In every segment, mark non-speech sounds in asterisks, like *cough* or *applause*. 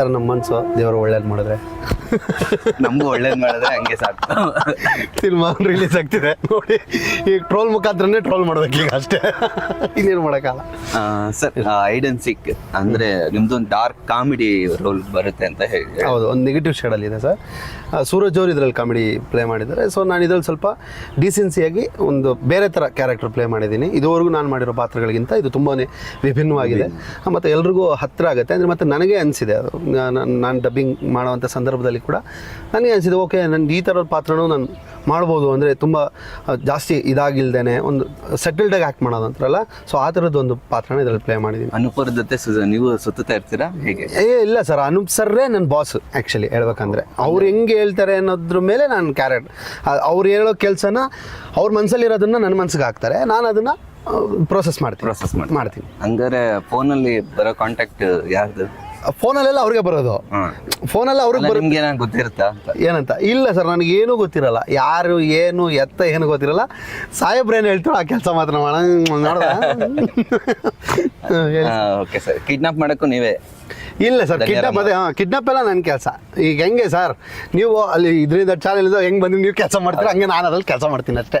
Sir ನಮ್ಮ ಮನಸ್ಸು ದೇವರು ಒಳ್ಳೇದು ಮಾಡಿದ್ರೆ. *laughs* ನಮಗೂ ಒಳ್ಳೇದು ಮಾಡಿದ್ರೆ ಹಂಗೆ ಸಾಕು. ಸಿನಿಮಾ ರಿಲೀಸ್ ಆಗ್ತಿದೆ. ನೋಡಿ ಈಗ ಟ್ರೋಲ್ ಮುಖಾಂತರನೇ ಟ್ರೋಲ್ ಮಾಡ್ಬೇಕು ಈಗ ಅಷ್ಟೇ. ಇನ್ನೇನು ಮಾಡೋಕ್ಕಲ್ಲ ಸರ್ ಐಡನ್ ಸಿಕ್ ಅಂದರೆ ನಿಮ್ಮದೊಂದು ಡಾರ್ಕ್ ಕಾಮಿಡಿ ರೋಲ್ ಬರುತ್ತೆ ಅಂತ ಹೇಳಿ. ಹೌದು ಒಂದು ನೆಗೆಟಿವ್ ಶೇಡಲ್ಲಿ ಇದೆ ಸರ್. ಸೂರಜ್ ಅವರು ಇದರಲ್ಲಿ ಕಾಮಿಡಿ ಪ್ಲೇ ಮಾಡಿದ್ದಾರೆ. ಸೊ ನಾನು ಇದರಲ್ಲಿ ಸ್ವಲ್ಪ ಡಿಸೆನ್ಸಿಯಾಗಿ ಒಂದು ಬೇರೆ ಥರ ಕ್ಯಾರೆಕ್ಟರ್ ಪ್ಲೇ ಮಾಡಿದ್ದೀನಿ. ಇದುವರೆಗೂ ನಾನು ಮಾಡಿರೋ ಪಾತ್ರಗಳಿಗಿಂತ ಇದು ತುಂಬಾ ವಿಭಿನ್ನವಾಗಿದೆ. ಮತ್ತು ಎಲ್ರಿಗೂ ಹತ್ತಿರ ಆಗುತ್ತೆ. ಅಂದರೆ ಮತ್ತು ನನಗೆ ಅನಿಸಿದೆ ಅದು. ನಾನು ಡಬ್ಬಿಂಗ್ ಮಾಡುವಂಥ ಸಂದರ್ಭದಲ್ಲಿ ಕೂಡ ನನಗೆ ಅನಿಸಿದೆ ಓಕೆ ನನ್ನ ಈ ಥರದ ಪಾತ್ರನೂ ನಾನು ಮಾಡ್ಬೋದು ಅಂದರೆ ತುಂಬ ಜಾಸ್ತಿ ಇದಾಗಿಲ್ದೇ ಒಂದು ಸೆಟಲ್ಡಾಗಿ ಆ್ಯಕ್ಟ್ ಮಾಡೋದು ಅಂತಾರಲ್ಲ ಸೊ ಆ ಥರದ್ದು ಒಂದು ಪಾತ್ರನ ಇದರಲ್ಲಿ ಪ್ಲೇ ಮಾಡಿದ್ದೀನಿ ಅನುಪರ್ ಜೊತೆ ನೀವು ಸುತ್ತಾ ಇರ್ತೀರಾ? ಹೇಗೆ? ಏ ಇಲ್ಲ ಸರ್ ಅನೂಪ್ ಸರ್ರೇ ನನ್ನ ಬಾಸ್ ಆ್ಯಕ್ಚುಲಿ ಹೇಳ್ಬೇಕಂದ್ರೆ. ಅವ್ರು ಹೆಂಗೆ ಹೇಳ್ತಾರೆ ಅನ್ನೋದ್ರ ಮೇಲೆ ನಾನು ಕ್ಯಾರೆಟ್ ಅವ್ರು ಹೇಳೋ ಕೆಲಸನ ಅವ್ರ ಮನಸ್ಸಲ್ಲಿರೋದನ್ನ ನನ್ನ ಮನ್ಸಿಗೆ ಹಾಕ್ತಾರೆ ನಾನು ಅದನ್ನು ಪ್ರೋಸೆಸ್ ಮಾಡ್ತೀನಿ. ಪ್ರೋಸೆಸ್ ಮಾಡಿ. ಮಾಡ್ತೀನಿ. ಹಂಗಾರೆ ಫೋನಲ್ಲಿ ಬರೋ ಕಾಂಟ್ಯಾಕ್ಟ್ ಯಾರ್ದು? ಫೋನಲ್ಲೆಲ್ಲ ಅವ್ರಿಗೆ ಬರೋದು. ಫೋನಲ್ಲ ಅವ್ರಿಗೆ ಬರೋದು ಬರೋ ನಿಮ್ಗೆ ಏನಾದ್ರು ಗೊತ್ತಿರುತ್ತಾ ಅಂತ? ಏನಂತ? ಇಲ್ಲ ಸರ್ ನನಗೆ ಏನೂ ಗೊತ್ತಿರಲ್ಲ. ಯಾರು ಏನು ಎತ್ತ ಏನು ಗೊತ್ತಿರಲ್ಲ. ಸಾಹೇಬ್ರೇನು ಹೇಳ್ತಾರೋ ಆ ಕೆಲಸ ಮಾತ್ರ ಮಾಡ ನೋಡ್ದ. Okay sir. ಕಿಡ್ನಾಪ್ ಮಾಡೋಕ್ಕೂ ನೀವೇ? ಇಲ್ಲ ಸರ್ ಕಿಡ್ನಾಪ್ ಅದೇ ಹಾಂ ಕಿಡ್ನಾಪ್ ಎಲ್ಲ ನನ್ನ ಕೆಲಸ. ಈಗ ಹೆಂಗೆ ಸರ್ ನೀವು ಅಲ್ಲಿ ಇದರಿಂದ ಚಾನಲಿಂದ ಹೆಂಗೆ ಬಂದು ನೀವು ಕೆಲಸ ಮಾಡ್ತೀರಾ? ಹಂಗೆ ನಾನು ಅದ್ರಲ್ಲಿ ಕೆಲಸ ಮಾಡ್ತೀನಿ ಅಷ್ಟೇ.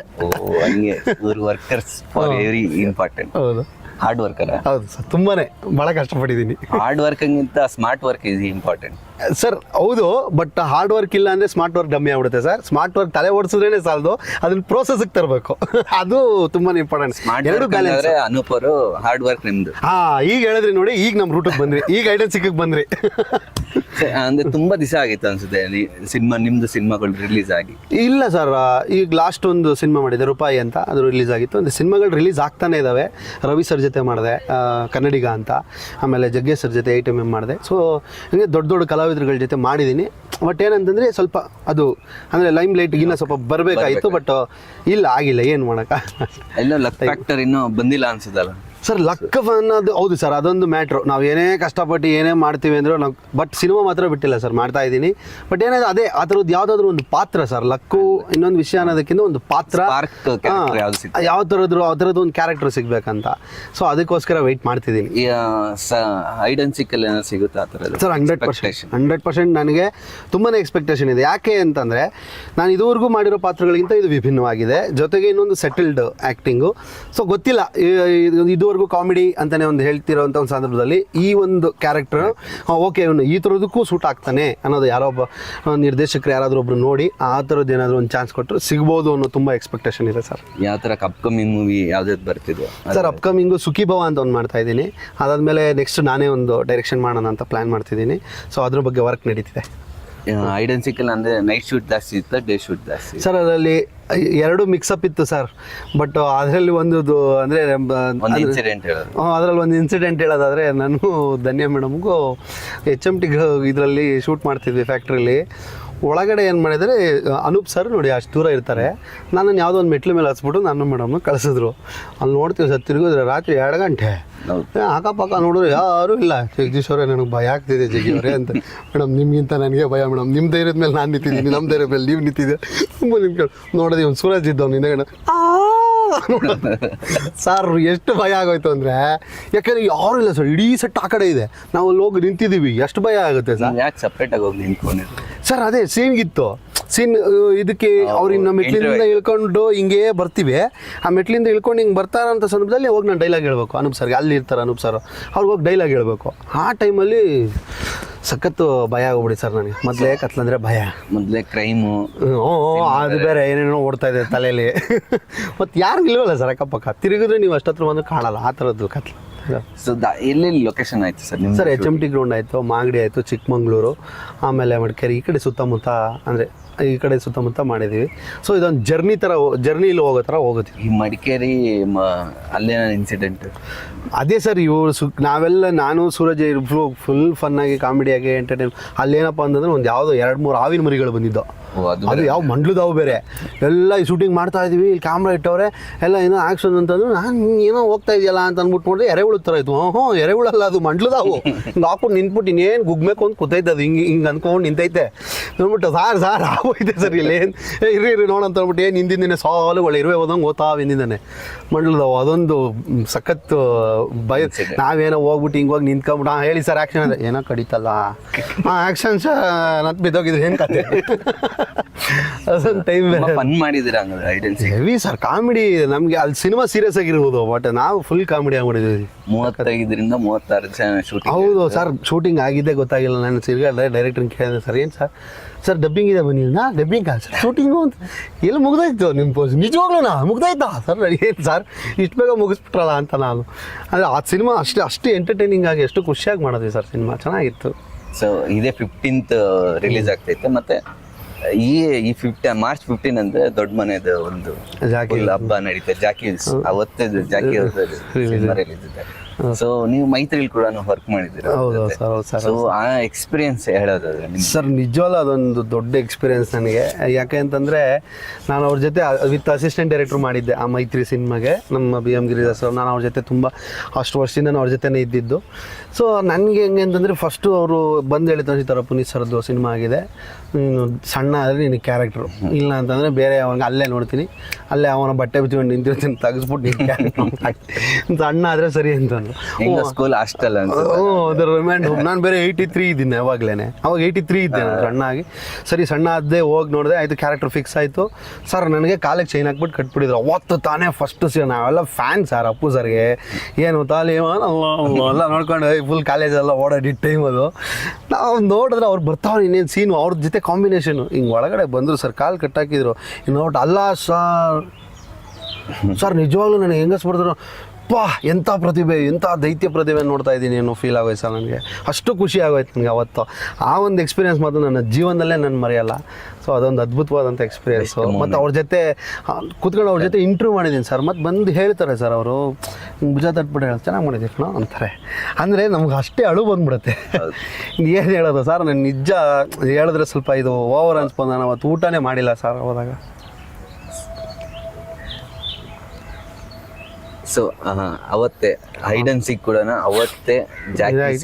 ವರ್ಕರ್ಸ್ ಫಾರ್ ವೆರಿ ಇಂಪಾರ್ಟೆಂಟ್ ಹೌದು. ಹಾರ್ಡ್ ವರ್ಕರ್ ಹೌದು ಸರ್ ತುಂಬಾನೇ ಬಹಳ ಕಷ್ಟಪಟ್ಟಿದ್ದೀನಿ. Hard ವರ್ಕಿಂಗಿಂತ smart work is important sir ಹೌದು ಬಟ್ ಹಾರ್ಡ್ ವರ್ಕ್ ಇಲ್ಲ ಅಂದರೆ ಸ್ಮಾರ್ಟ್ ವರ್ಕ್ ಡಮ್ಮಿ ಆಗ್ಬಿಡುತ್ತೆ ಸರ್. ಸ್ಮಾರ್ಟ್ ವರ್ಕ್ ತಲೆ ಓಡಿಸಿದ್ರೇನೆ ಸಾಲದು. ಅದನ್ನ ಪ್ರೋಸೆಸ್ಗೆ ತರಬೇಕು. *laughs* ಅದು ತುಂಬಾ ಇಂಪಾರ್ಟೆಂಟ್ ಎರಡು ಬ್ಯಾಲೆನ್ಸ್ ಅನುಪರು ಹಾರ್ಡ್ ವರ್ಕ್ ನಿಮ್ದು. ಹಾ ಈಗ ಹೇಳಿದ್ರಿ ನೋಡಿ ಈಗ ನಮ್ಮ ರೂಟಿಗೆ ಬಂದ್ರಿ. ಈಗ ಐಡನ್ ಸಿಕ್ಕಕ್ಕೆ ಬಂದ್ರಿ. *laughs* ಅಂದ್ರೆ ತುಂಬಾ ದಿವಸ ಆಗಿತ್ತು ಅನ್ಸುತ್ತೆ ಸಿನಿಮಾ ನಿಮ್ದು ಸಿನಿಮಾಗಳು ರಿಲೀಸ್ ಆಗಿ. ಇಲ್ಲ ಸರ್ ಈಗ ಲಾಸ್ಟ್ ಒಂದು ಸಿನಿಮಾ ಮಾಡಿದೆ ರೂಪಾಯಿ ಅಂತ ಅದು ರಿಲೀಸ್ ಆಗಿತ್ತು. ಅಂದ್ರೆ ಸಿನಿಮಾಗಳು ರಿಲೀಸ್ ಆಗ್ತಾನೆ ಇದ್ದಾವೆ ರವಿ ಸರ್ ಜೊತೆ ಮಾಡಿದೆ ಕನ್ನಡಿಗ ಅಂತ. ಆಮೇಲೆ ಜಗ್ಗೇಶ್ ಸರ್ ಜೊತೆ ಐಟಮ್ ಎಂ ಮಾಡಿದೆ. ಸೊ ಹಂಗೆ ದೊಡ್ಡ ದೊಡ್ಡ ಕಲಾವಿದರುಗಳ ಜೊತೆ ಮಾಡಿದ್ದೀನಿ ಬಟ್ ಏನಂತಂದರೆ ಸ್ವಲ್ಪ ಅದು ಅಂದರೆ ಲೈಮ್ ಲೈಟ್ಗಿನ್ನ ಸ್ವಲ್ಪ ಬರಬೇಕಾಯಿತು ಬಟ್ ಇಲ್ಲ ಆಗಿಲ್ಲ ಏನು ಮಾಡೋಕ್ಕ? ಎಲ್ಲ ಲಕ್ ಫ್ಯಾಕ್ಟರ್ ಇನ್ನೂ ಬಂದಿಲ್ಲ ಅನ್ಸುತ್ತಲ್ಲ. ಸರ್ ಲಕ್ ಅನ್ನೋದು ಹೌದು ಸರ್ ಅದೊಂದು ಮ್ಯಾಟ್ರು. ನಾವು ಏನೇ ಕಷ್ಟಪಟ್ಟು ಏನೇ ಮಾಡ್ತೀವಿ ಅಂದರೂ ನಾವು ಬಟ್ ಸಿನಿಮಾ ಮಾತ್ರ ಬಿಟ್ಟಿಲ್ಲ ಸರ್ ಮಾಡ್ತಾ ಇದ್ದೀನಿ. ಬಟ್ ಏನಾದ್ರು ಅದೇ ಆ ಥರದ್ದು ಯಾವುದಾದ್ರೂ ಒಂದು ಪಾತ್ರ ಸರ್ ಲಕ್ಕು ಇನ್ನೊಂದು ವಿಷಯ ಅನ್ನೋದಕ್ಕಿಂತ ಒಂದು ಪಾತ್ರ? ಯಾವ ಥರದ್ರು ಆ ಥರದ್ದು ಒಂದು ಕ್ಯಾರೆಕ್ಟರ್ ಸಿಗಬೇಕಂತ. ಸೊ ಅದಕ್ಕೋಸ್ಕರ ವೆಯ್ಟ್ ಮಾಡ್ತಿದ್ದೀನಿ. ಈ ಹೈಡ್ ಅಂಡ್ ಸಿಕ್ಕಲ್ಲಿ ಏನಾದ್ರು ಸಿಗುತ್ತಾ ಆ sir hundred percent hundred percent ನನಗೆ ತುಂಬಾ ಎಕ್ಸ್ಪೆಕ್ಟೇಷನ್ ಇದೆ. ಯಾಕೆ ಅಂತಂದರೆ ನಾನು ಇದುವರೆಗೂ ಮಾಡಿರೋ ಪಾತ್ರಗಳಿಗಿಂತ ಇದು ವಿಭಿನ್ನವಾಗಿದೆ. ಜೊತೆಗೆ ಇನ್ನೊಂದು ಸೆಟಲ್ಡ್ ಆ್ಯಕ್ಟಿಂಗು ಸೊ ಗೊತ್ತಿಲ್ಲ ಇದು- ಇದುವರೆಗೂ ಕಾಮಿಡಿ ಅಂತಾನೆ ಒಂದು ಹೇಳ್ತಿರೋಂಥ ಒಂದು ಸಂದರ್ಭದಲ್ಲಿ ಈ ಒಂದು ಕ್ಯಾರೆಕ್ಟರ್ ಓಕೆ ಇವನು ಈ ಥರದಕ್ಕೂ ಸೂಟ್ ಆಗ್ತಾನೆ ಅನ್ನೋದು ಯಾರೋ ಒಬ್ಬ ನಿರ್ದೇಶಕರು ಯಾರಾದರೂ ಒಬ್ರು ನೋಡಿ ಆ ಥರದ್ದು ಏನಾದರೂ ಒಂದು ಚಾನ್ಸ್ ಕೊಟ್ಟರು ಸಿಗ್ಬೋದು ಅನ್ನೋ ತುಂಬ ಎಕ್ಸ್ಪೆಕ್ಟೇಷನ್ ಇದೆ ಸರ್. ಯಾವ ಥರ ಅಪ್ಕಮಿಂಗ್ ಮೂವಿ ಯಾವ್ದು ಬರ್ತಿದ್ವು? ಸರ್ ಅಪ್ಕಮಿಂಗು ಸುಖಿ ಭವ ಅಂತ ಒಂದು ಮಾಡ್ತಾ ಇದ್ದೀನಿ. ಅದಾದಮೇಲೆ ನೆಕ್ಸ್ಟ್ ನಾನೇ ಒಂದು ಡೈರೆಕ್ಷನ್ ಮಾಡೋಣ ಅಂತ ಪ್ಲ್ಯಾನ್ ಮಾಡ್ತಿದ್ದೀನಿ. ಸೊ ಅದ್ರ ಬಗ್ಗೆ ವರ್ಕ್ ನಡೀತಿದೆ. ಸಿಕ್ಕಲ್ಲಿ ಅಂದ್ರೆ ನೈಟ್ ಶೂಟ್ ಜಾಸ್ತಿ ಇತ್ತು ಡೇ ಶೂಟ್ ಜಾಸ್ತಿ ಸರ್ ಅದರಲ್ಲಿ ಎರಡು ಮಿಕ್ಸಪ್ ಇತ್ತು ಸರ್. ಬಟ್ ಅದರಲ್ಲಿ ಒಂದು ಅಂದರೆ ಇನ್ಸಿಡೆಂಟ್ ಹೇಳೋದು. ಅದರಲ್ಲಿ ಒಂದು ಇನ್ಸಿಡೆಂಟ್ ಹೇಳೋದಾದರೆ ನಾನು ಧನ್ಯ ಮೇಡಮ್ಗೂ ಎಚ್ ಎಂ ಟಿ ಇದರಲ್ಲಿ ಶೂಟ್ ಮಾಡ್ತಿದ್ವಿ ಫ್ಯಾಕ್ಟ್ರಿಲಿ ಒಳಗಡೆ ಏನು ಮಾಡಿದರೆ ಅನೂಪ್ ಸರ್ ನೋಡಿ ಅಷ್ಟು ದೂರ ಇರ್ತಾರೆ. ನನ್ನನ್ನು ಯಾವುದೋ ಒಂದು ಮೆಟ್ಲು ಮೇಲೆ ಹಚ್ಬಿಟ್ಟು ನಾನು ಮೇಡಮ್ನ ಕಳಿಸಿದ್ರು. ಅಲ್ಲಿ ನೋಡ್ತೀವಿ ಸರ್ ತಿರುಗಿದ್ರೆ ರಾತ್ರಿ ಎರಡು ಗಂಟೆ. ಅಕ್ಕಪಕ್ಕ ನೋಡಿದ್ರೆ ಯಾರೂ ಇಲ್ಲ. ಜಗದೀಶ್ ಅವರೇ ನನಗೆ ಭಯ ಆಗ್ತಿದೆ ಜಗ್ಗಿ ಅವರೇ ಅಂತ. ಮೇಡಮ್ ನಿಮಗಿಂತ ನನಗೆ ಭಯ ಮೇಡಮ್. ನಿಮ್ಮ ಧೈರ್ಯದ ಮೇಲೆ ನಾನು ನಿಂತಿದ್ದೀನಿ. ನಮ್ಮ ಧೈರ್ಯದ ಮೇಲೆ ನೀವು ನಿಂತಿದ್ದೆ ತುಂಬ ನಿಂತ್ಕೊಂಡು ನೋಡಿದೆ ಇವ್ನು ಸೂರಜ್ ಇದ್ದವ್ನು ಹಿಂದೆಗಡೆ ಸರ್ ಎಷ್ಟು ಭಯ ಆಗೋಯ್ತು ಅಂದರೆ ಯಾಕಂದ್ರೆ ಯಾರು ಇಲ್ಲ ಸರ್ ಇಡೀ ಸೆಟ್ ಆ ಕಡೆ ಇದೆ. ನಾವು ಅಲ್ಲಿ ಹೋಗಿ ನಿಂತಿದ್ದೀವಿ. ಎಷ್ಟು ಭಯ ಆಗುತ್ತೆ ಸರ್ ಯಾಕೆ ಸಪ್ರೇಟ್ ಆಗಿ ಹೋಗಿ ನಿಂತ್ಕೊಂಡಿದ್ರು ಸರ್ ಅದೇ ಸೀನ್ಗಿತ್ತು ಸೀನ್ ಇದಕ್ಕೆ ಅವ್ರಿಂದ ಮೆಟ್ಲಿಂದ. ಇಳ್ಕೊಂಡು ಹಿಂಗೆ ಬರ್ತೀವಿ. ಆ ಮೆಟ್ಲಿಂದ ಇಳ್ಕೊಂಡು ಹಿಂಗೆ ಬರ್ತಾರಂತ ಸಂದರ್ಭದಲ್ಲಿ ಹೋಗಿ ನಾನು ಡೈಲಾಗ್ ಹೇಳ್ಬೇಕು. ಅನೂಪ್ ಸರ್ಗೆ ಅಲ್ಲಿ ಇರ್ತಾರೆ ಅನೂಪ್ ಸರ್ ಅವ್ರಿಗೆ ಹೋಗಿ ಡೈಲಾಗ್ ಹೇಳ್ಬೇಕು. ಆ ಟೈಮಲ್ಲಿ ಸಖತ್ತು ಭಯ ಆಗ್ಬಿಡಿ ಸರ್ ನನಗೆ. ಮೊದಲೇ ಕತ್ಲಂದ್ರೆ ಭಯ. ಮೊದಲೇ ಕ್ರೈಮು ಅದು ಬೇರೆ ಏನೇನೋ ಓಡ್ತಾ ಇದೆ ತಲೆಯಲ್ಲಿ. *laughs* ಮತ್ತು ಯಾರು ಇಲ್ವಲ್ಲ ಸರ್ ಅಕ್ಕಪಕ್ಕ. ತಿರುಗಿದ್ರೆ ನೀವು ಅಷ್ಟತ್ರ ಬಂದು ಕಾಣಲ್ಲ. ಆ ಥರದ್ದು ಕತ್ಲು. ಸೊ ಎಲ್ಲೆಲ್ಲಿ ಲೊಕೇಶನ್ ಆಯ್ತು ಸರ್ ನಿಮ್ಮ sir H M T ground ಆಯಿತು ಮಾಗಡಿ ಆಯಿತು ಚಿಕ್ಕಮಂಗ್ಳೂರು ಆಮೇಲೆ ಮಡಿಕೇರಿ ಈ ಕಡೆ ಸುತ್ತಮುತ್ತ ಅಂದರೆ ಈ ಕಡೆ ಸುತ್ತಮುತ್ತ ಮಾಡಿದ್ದೀವಿ. ಸೊ ಇದೊಂದು ಜರ್ನಿ ಥರ ಜರ್ನಿಲಿ ಹೋಗೋ ಥರ ಹೋಗುತ್ತೆ. ಈ ಮಡಿಕೇರಿ ಅಲ್ಲೇನ ಇನ್ಸಿಡೆಂಟ್ ಅದೇ ಸರ್ ಇವರು ಸು ನಾವೆಲ್ಲ ನಾನು ಸೂರಜ್ ಫುಲ್ ಫನ್ನಾಗಿ ಕಾಮಿಡಿಯಾಗಿ ಎಂಟರ್ಟೈನ್ ಅಲ್ಲೇನಪ್ಪ ಅಂತಂದ್ರೆ ಒಂದು ಯಾವುದೋ ಎರಡು ಮೂರು ಹಾವಿನ ಮರಿಗಳು ಬಂದಿದ್ದು. ಅದು ಅದು ಯಾವ ಮಂಡ್ಲದಾವು ಬೇರೆ. ಎಲ್ಲ ಈ ಶೂಟಿಂಗ್ ಮಾಡ್ತಾ ಇದೀವಿ ಇಲ್ಲಿ ಕ್ಯಾಮ್ರಾ ಇಟ್ಟವ್ರೆ ಎಲ್ಲ ಏನೋ ಆಕ್ಷನ್ ಅಂತಂದ್ರೆ ನಾನು ಏನೋ ಹೋಗ್ತಾ ಇದೆಯಲ್ಲ ಅಂತ ಅಂದ್ಬಿಟ್ಟು ನೋಡಿದ್ರೆ ಎರೆಹುಳು ಥರ ಇತ್ತು ಹ್ಞೂ ಎರೆಹುಳಲ್ಲ ಅದು ಮಂಡ್ಲದಾವು. ಹಿಂಗೆ *laughs* ಹಾಕೊಂಡು ನಿಂತ್ಬಿಟ್ಟು ಇನ್ನೇನು ಗುಗ್ಬೇಕು ಅಂತ ಕೂತೈತೆ ಅದು ಹಿಂಗೆ ಹಿಂಗೆ ಅಂದ್ಕೊಂಡು ನಿಂತೈತೆ. ನೋಡ್ಬಿಟ್ಟು ಸಾರ್ ಸಾರ್ ಆಗೋಯ್ತೆ ಸರ್ ಇಲ್ಲಿ ಏನು ಇರಿ ಇರಿ ನೋಡಂತ ಅಂದ್ಬಿಟ್ಟು ಏನು ಹಿಂದಿಂದಿನೇ ಸಾಲು ಒಳ್ಳೆ ಇರುವೆ ಹೋದಂಗೆ ಓದ್ತಾವ ಹಿಂದಿಂದಾನೆ ಮಂಡ್ಲದಾವು ಅದೊಂದು ಸಖತ್ತು ಸಖತ್ ಭಯ ನಾವೇನೋ ಹೋಗ್ಬಿಟ್ಟು ಹಿಂಗೆ ಹೋಗಿ ನಿಂತ್ಕೊಂಬಿಟ್ಟು ಹಾಂ ಹೇಳಿ ಸರ್ ಆ್ಯಕ್ಷನ್ ಅಂದರೆ ಏನೋ ಕಡಿತಲ್ಲ. *laughs* ಹಾಂ ಆ್ಯಕ್ಷನ್ ಸರ್ ನತ್ ಬಿದ್ದೋಗಿದ್ರೆ ಏನು ಕತೆ? ಅದೊಂದು ಟೈಮ್ ಬೇರೆ ಫನ್ ಮಾಡಿದಿರ ಹಂಗಾದ್ರೆ ಐಡೆನ್ಸಿ ಹೆವಿ ಸರ್ ಕಾಮಿಡಿ ನಮಗೆ ಅಲ್ಲಿ ಸಿನಿಮಾ ಸೀರಿಯಸ್ ಆಗಿರ್ಬೋದು ಬಟ್ ನಾವು ಫುಲ್ ಕಾಮಿಡಿ ಆಗ್ಬಿಟ್ಟಿದ್ದೀವಿ. ಮೂವತ್ತೈದರಿಂದ ಮೂವತ್ತಾರು ಜನ ಶೂಟಿಂಗ್ ಹೌದು ಸರ್ ಶೂಟಿಂಗ್ ಆಗಿದೆ ಗೊತ್ತಾಗಿಲ್ಲ ನಾನು ತಿರ್ಗಾಡ್ದೆ ಡೈರೆಕ್ಟರ್ ಕೇಳಿದೆ ಸರ್ ಏನು ಸರ್ ಸರ್ ಡಬ್ಬಿಂಗ್ ಇದೆ ಬನ್ನಿ. ನಾ ಡಬ್ಬಿಂಗ್ ಸರ್ ಶೂಟಿಂಗು ಅಂತ. ಎಲ್ಲಿ ಮುಗ್ದಾಯ್ತು ನಿಮ್ಮ ಪೋಸ್ ನಿಜವಾಗ್ಲೂ ನಾ? ಮುಗ್ದಾಯ್ತಾ? ಸರ್ ಏನು ಸರ್ ಇಷ್ಟು ಬೇಗ ಮುಗಿಸ್ಬಿಟ್ರಲ್ಲ ಅಂತ ನಾನು. ಅಂದರೆ ಆ ಸಿನಿಮಾ ಅಷ್ಟು ಅಷ್ಟು ಎಂಟರ್ಟೈನಿಂಗ್ ಆಗಿ ಎಷ್ಟು ಖುಷಿಯಾಗಿ ಮಾಡಿದ್ವಿ ಸರ್ ಸಿನಿಮಾ ಚೆನ್ನಾಗಿತ್ತು. ಸೊ ಇದೇ ಫಿಫ್ಟೀನ್ತ್ ರಿಲೀಸ್ ಆಗ್ತೈತೆ ಮತ್ತೆ ಈ ಈ ಫಿಫ್ಟೀನ್ ಮಾರ್ಚ್ ಫಿಫ್ಟೀನ್ ಅಂದ್ರೆ ದೊಡ್ಡ ಮನೆದು ಒಂದು ಜಾಕಿ ಹಬ್ಬ ನಡೀತದೆ ಜಾಕಿ ಅವತ್ತೇ ಜಾಕಿ ರಿಲೀಸ್ ಇದೆ. ಸೊ ನೀವು ಮೈತ್ರಿಲಿ ಕೂಡ ವರ್ಕ್ ಮಾಡಿದ್ದೀರಾ ಹೌದು ಸರ್ ಹೌದು ಸರ್ ಸೊ ಆ ಎಕ್ಸ್ಪೀರಿಯನ್ಸ್ ಹೇಳೋದಾದ್ರೆ ನಿಮ್ಗೆ. ಸರ್ ನಿಜವಲ್ಲ ಅದೊಂದು ದೊಡ್ಡ ಎಕ್ಸ್ಪೀರಿಯನ್ಸ್ ನನಗೆ. ಯಾಕೆ ಅಂತಂದರೆ ನಾನು ಅವ್ರ ಜೊತೆ ವಿತ್ ಅಸಿಸ್ಟೆಂಟ್ ಡೈರೆಕ್ಟರ್ ಮಾಡಿದ್ದೆ ಆ ಮೈತ್ರಿ ಸಿನಿಮಾಗೆ. ನಮ್ಮ ಬಿ ಎಂ ಗಿರಿದಾಸ್ ಅವ್ರು. ನಾನು ಅವ್ರ ಜೊತೆ ತುಂಬ ಅಷ್ಟು ವರ್ಷದಿಂದ ನಾನು ಅವ್ರ ಜೊತೆನೇ ಇದ್ದಿದ್ದು. ಸೊ ನನಗೆ ಹೆಂಗೆ ಅಂತಂದರೆ ಫಸ್ಟು ಅವರು ಬಂದು ಹೇಳಿದ್ರು ಈ ಥರ ಪುನೀತ್ ಸರ್ದು ಸಿನಿಮಾ ಆಗಿದೆ. ನೀನು ಸಣ್ಣ ಆದರೆ ನಿನಗೆ ಕ್ಯಾರೆಕ್ಟ್ರು ಇಲ್ಲ ಅಂತಂದರೆ ಬೇರೆ ಅವನಿಗೆ ಅಲ್ಲೇ ನೋಡ್ತೀನಿ. ಅಲ್ಲೇ ಅವನ ಬಟ್ಟೆ ಬಿಚ್ಕೊಂಡು ನಿಂತಿರ್ತೀನಿ ತೆಗೆಸ್ಬಿಟ್ಟು ನೀನು ಕ್ಯಾರೆಕ್ಟ್ರು ಸಣ್ಣ ಆದರೆ ಸರಿ ಅಂತಂದ್ರು ಹೆಂಗ ಸ್ಕೂಲ್ ಹಾಸ್ಟೆಲ್ ಅಂತ ಅದರ ರಿಮೈಂಡ್ ನಾನು ಬೇರೆ ಏಯ್ಟಿ ತ್ರೀ ಇದ್ದೀನಿ ಅವಾಗಲೇ ಅವಾಗ ಏಯ್ಟಿ ತ್ರೀ ಇದ್ದೆ ನಾನು ಸಣ್ಣ ಆಗಿ ಸರಿ ಸಣ್ಣ ಆದ್ದೆ ಹೋಗಿ ನೋಡಿದೆ ಆಯಿತು ಕ್ಯಾರೆಕ್ಟರ್ ಫಿಕ್ಸ್ ಆಯಿತು. ಸರ್ ನನಗೆ ಕಾಲಿಗೆ ಚೈನ್ ಹಾಕ್ಬಿಟ್ಟು ಕಟ್ಬಿಟ್ಟಿದ್ರು. ಅವತ್ತು ತಾನೇ ಫಸ್ಟ್ ಸಿ ನಾವೆಲ್ಲ ಫ್ಯಾನ್ ಸರ್ ಅಪ್ಪು ಸರ್ಗೆ ಏನು ತಾಲಿ ಎಲ್ಲ ನೋಡ್ಕೊಂಡು ಫುಲ್ ಕಾಲೇಜೆಲ್ಲ ಓಡಾಡಿ ಟೈಮ್ ಅದು. ನಾವು ನೋಡಿದ್ರೆ ಅವ್ರು ಬರ್ತಾವ್ರು ಇನ್ನೇನು ಸೀನು ಅವ್ರ ಜೊತೆ ಕಾಂಬಿನೇಷನು ಹಿಂಗೆ ಒಳಗಡೆ ಬಂದರು ಸರ್ ಕಾಲು ಕಟ್ಟಾಕಿದ್ರು ಇನ್ನು ನೋಡಿ ಅಲ್ಲ ಸರ್ ಸರ್ *laughs* ನಿಜವಾಗ್ಲೂ ನನಗೆ ಹೆಂಗಸ್ಬಿಡಿದ್ರು ಪಾ ಎಂಥ ಪ್ರತಿಭೆ ಎಂಥ ದೈತ್ಯ ಪ್ರತಿಭೆ ನೋಡ್ತಾ ಇದ್ದೀನಿ ಅನ್ನೋ ಫೀಲ್ ಆಗೋಯ್ತು ಸರ್ ನನಗೆ. ಅಷ್ಟು ಖುಷಿ ಆಗೋಯ್ತು ನನಗೆ ಅವತ್ತು. ಆ ಒಂದು ಎಕ್ಸ್ಪೀರಿಯೆನ್ಸ್ ಮಾತ್ರ ನನ್ನ ಜೀವನದಲ್ಲೇ ನಾನು ಮರೆಯಲ್ಲ. ಸೊ ಅದೊಂದು ಅದ್ಭುತವಾದಂಥ ಎಕ್ಸ್ಪೀರಿಯೆನ್ಸು ಮತ್ತು ಅವ್ರ ಜೊತೆ ಕೂತ್ಕೊಂಡು ಅವ್ರ ಜೊತೆ ಇಂಟ್ರ್ಯೂ ಮಾಡಿದ್ದೀನಿ ಸರ್. ಮತ್ತು ಬಂದು ಹೇಳ್ತಾರೆ ಸರ್ ಅವರು ಭುಜ ತಟ್ಬಿಟ್ಟು ಹೇಳಿ. ಚೆನ್ನಾಗಿ ಮಾಡಿದ್ದೀವಿ ಕಣೋ ಅಂತಾರೆ. ಅಂದರೆ ನಮ್ಗೆ ಅಷ್ಟೇ ಅಳು ಬಂದ್ಬಿಡುತ್ತೆ. ಏನು ಹೇಳೋದು ಸರ್? ನಾನು ನಿಜ ಹೇಳಿದ್ರೆ ಸ್ವಲ್ಪ ಇದು ಓವರ್ ಅನ್ಸ್ಬೋದು. ನಾನು ಅವತ್ತು ಊಟನೇ ಮಾಡಿಲ್ಲ ಸರ್ ಹೋದಾಗ ಸೊ ಅವತ್ತೇ ಹೈಡ್ ಅಂಡ್ ಸಿಕ್ ಕೂಡ ಅವತ್ತೇ ಜಾಕಿ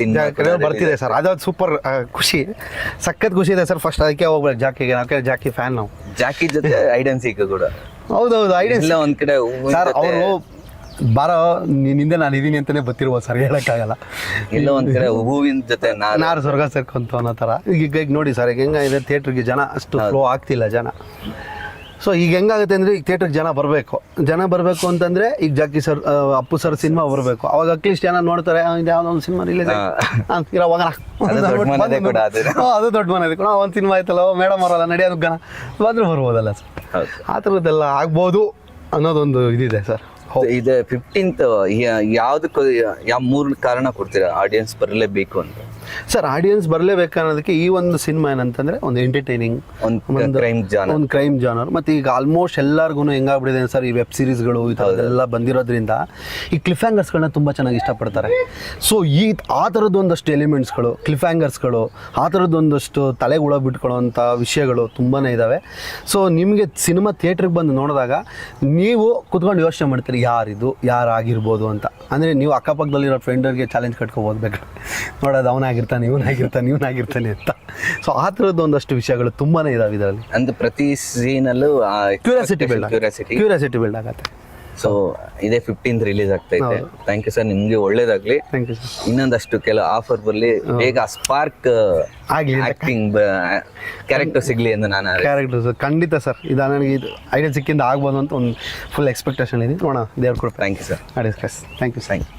ಬರ್ತಿದೆ ಸರ್ ಅದೊಂದು ಸೂಪರ್ ಖುಷಿ. ಸಖತ್ ಖುಷಿ ಇದೆ ಸರ್ ಫಸ್ಟ್ ಅದಕ್ಕೆ ಹೋಗ್ಬೇಕು ಜಾಕಿಗೆ. ನಾವು ಜಾಕಿ ಫ್ಯಾನ್ ನಾವು. ಜಾಕಿ ಜೊತೆ ಹೈಡ್ ಅಂಡ್ ಸಿಕ್ ಕೂಡ. ಹೌದೌದು ಹೈಡನ್ ಎಲ್ಲ ಒಂದ್ ಕಡೆ ಸರ್ ಅವರು ಬಾರೋ ನಿನ್ನಿಂದ ನಾನು ಇದೀನಿ ಅಂತಾನೆ ಬತ್ತಿರ್ಬೋದು ಸರ್ ಹೇಳಕ್ಕಾಗಲ್ಲ. ಎಲ್ಲ ಒಂದ್ ಕಡೆ ಹೂವಿನ ಜೊತೆ ನಾರು. ಸ್ವರ್ಗ ಸೇರ್ಕೊಂತ ಅನ್ನೋ ತರ. ಈಗ ಈಗ ನೋಡಿ ಸರ್ ಈಗ ಹೆಂಗಿದೆ ಥಿಯೇಟ್ರಿಗೆ ಜನ ಅಷ್ಟು ಫ್ಲೋ ಆಗ್ತಿಲ್ಲ ಜನ. ಸೊ ಈಗ ಹೆಂಗಾಗುತ್ತೆ ಅಂದರೆ ಈಗ ಥಿಯೇಟ್ರಿಗೆ ಜನ ಬರಬೇಕು. ಜನ ಬರಬೇಕು ಅಂತಂದರೆ ಈಗ Jackie sir Appu sir cinema ಬರಬೇಕು. ಅವಾಗ ಅಟ್ಲೀಸ್ಟ್ ಜನ ನೋಡ್ತಾರೆ ಯಾವ್ದೊಂದು ಇದು ಯಾವುದೋ ಒಂದು ಸಿನಿಮಾ ರಿಲೀಸ್ ಇರೋ ಹೋಗೋಣ ಅದು ದೊಡ್ಡ ಮನೆ ಕೂಡ ಒಂದು ಸಿನಿಮಾ ಆಯ್ತಲ್ಲ ಮೇಡಮ್ ಅವರಲ್ಲ ನಡೆಯೋದು ಗಣ ಬಂದರೂ ಬರ್ಬೋದಲ್ಲ ಸರ್. ಆ ಥರದ್ದೆಲ್ಲ ಆಗ್ಬೋದು ಅನ್ನೋದೊಂದು ಇದಿದೆ ಸರ್. ಇದು ಫಿಫ್ಟೀನ್ತ್ ಯಾವ್ದಕ್ಕೂ ಯಾವ ಮೂರ್ ಕಾರಣ ಕೊಡ್ತೀರಾ? ಆಡಿಯನ್ಸ್ ಬರಲೇಬೇಕು ಅಂತ. ಸರ್ ಆಡಿಯನ್ಸ್ ಬರಲೇಬೇಕು ಅನ್ನೋದಕ್ಕೆ ಈ ಒಂದು ಸಿನಿಮಾ ಏನಂತಂದ್ರೆ ಒಂದು ಎಂಟರ್ಟೈನಿಂಗ್ ಒಂದು ಕ್ರೈಮ್ ಒಂದು ಕ್ರೈಮ್ ಜಾನರ್ ಮತ್ತು ಈಗ ಆಲ್ಮೋಸ್ಟ್ ಎಲ್ಲರಿಗೂ ಹೆಂಗಾಗ್ಬಿಟ್ಟಿದೆ ಸರ್ ಈ ವೆಬ್ ಸೀರೀಸ್ಗಳು ಈ ಥರದ್ದೆಲ್ಲ ಬಂದಿರೋದ್ರಿಂದ ಈ ಕ್ಲಿಫ್ ಹ್ಯಾಂಗರ್ಸ್ಗಳನ್ನ ತುಂಬ ಚೆನ್ನಾಗಿ ಇಷ್ಟಪಡ್ತಾರೆ. ಸೊ ಈ ಆ ಥರದ್ದು ಒಂದಷ್ಟು ಎಲಿಮೆಂಟ್ಸ್ಗಳು ಕ್ಲಿಫ್ ಹ್ಯಾಂಗರ್ಸ್ಗಳು ಆ ಥರದ್ದು ಒಂದಷ್ಟು ತಲೆಗೆ ಉಳ ಬಿಟ್ಕೊಳ್ಳೋವಂಥ ವಿಷಯಗಳು ತುಂಬಾ ಇದ್ದಾವೆ ಸೊ ನಿಮಗೆ ಸಿನಿಮಾ ಥಿಯೇಟ್ರಿಗೆ ಬಂದು ನೋಡಿದಾಗ ನೀವು ಕುತ್ಕೊಂಡು ಯೋಚನೆ ಮಾಡ್ತೀರಿ ಯಾರಿದು ಯಾರಾಗಿರ್ಬೋದು ಅಂತ. ಅಂದರೆ ನೀವು ಅಕ್ಕಪಕ್ಕದಲ್ಲಿರೋ ಫ್ರೆಂಡರ್ಗೆ ಚಾಲೆಂಜ್ ಕಟ್ಕೊಬೋದು ಬೇಕಾದ್ರೆ ನೋಡೋದು ಅವನಾಗಿರ್ತಾನೆ ಇವನಾಗಿರ್ತಾನೆ ಇವನಾಗಿರ್ತಾನೆ ಅಂತ. ಸೊ ಆ ಥರದ್ದು ಒಂದಷ್ಟು ವಿಷಯಗಳು ತುಂಬಾ ಇದಾವೆ ಇದರಲ್ಲಿ. ಅಂದ್ರೆ ಪ್ರತಿ ಸೀನಲ್ಲೂ curiosity build curiosity curiosity build ಆಗುತ್ತೆ. ಸೊ ಇದೇ ಫಿಫ್ಟೀನ್ ರಿಲೀಸ್ ಆಗ್ತೈತೆ. ಥ್ಯಾಂಕ್ ಯು ಸರ್ ನಿಮ್ಗೆ ಒಳ್ಳೇದಾಗ್ಲಿ. ಥ್ಯಾಂಕ್ ಯು ಸರ್ ಇನ್ನೊಂದಷ್ಟು ಕೆಲವು ಆಫರ್ ಬರಲಿ. ಬೇಗ ಸ್ಪಾರ್ಕ್ ಆಗಲಿ ಆಕ್ಟಿಂಗ್ ಕ್ಯಾರೆಕ್ಟರ್ ಸಿಗ್ಲಿ ಎಂದು ನಾನು ಕ್ಯಾರೆಕ್ಟರ್ಸ್ ಖಂಡಿತ ಸರ್ ಇದು ನನಗೆ ಇದು ಐಡಿಯಾ ಸಿಕ್ಕಿಂದ ಆಗ್ಬೋದು ಅಂತ ಒಂದು ಫುಲ್ ಎಕ್ಸ್ಪೆಕ್ಟೇಷನ್ ಇದೆ. ನೋಡೋಣ. ದೇವ್ರ ಕೊಡ್ತಾರೆ ಥ್ಯಾಂಕ್ ಯು ಸರ್ ಅಡಿಸ್ ಥ್ಯಾಂಕ್ ಯು ಥ್ಯಾಂಕ್ ಯು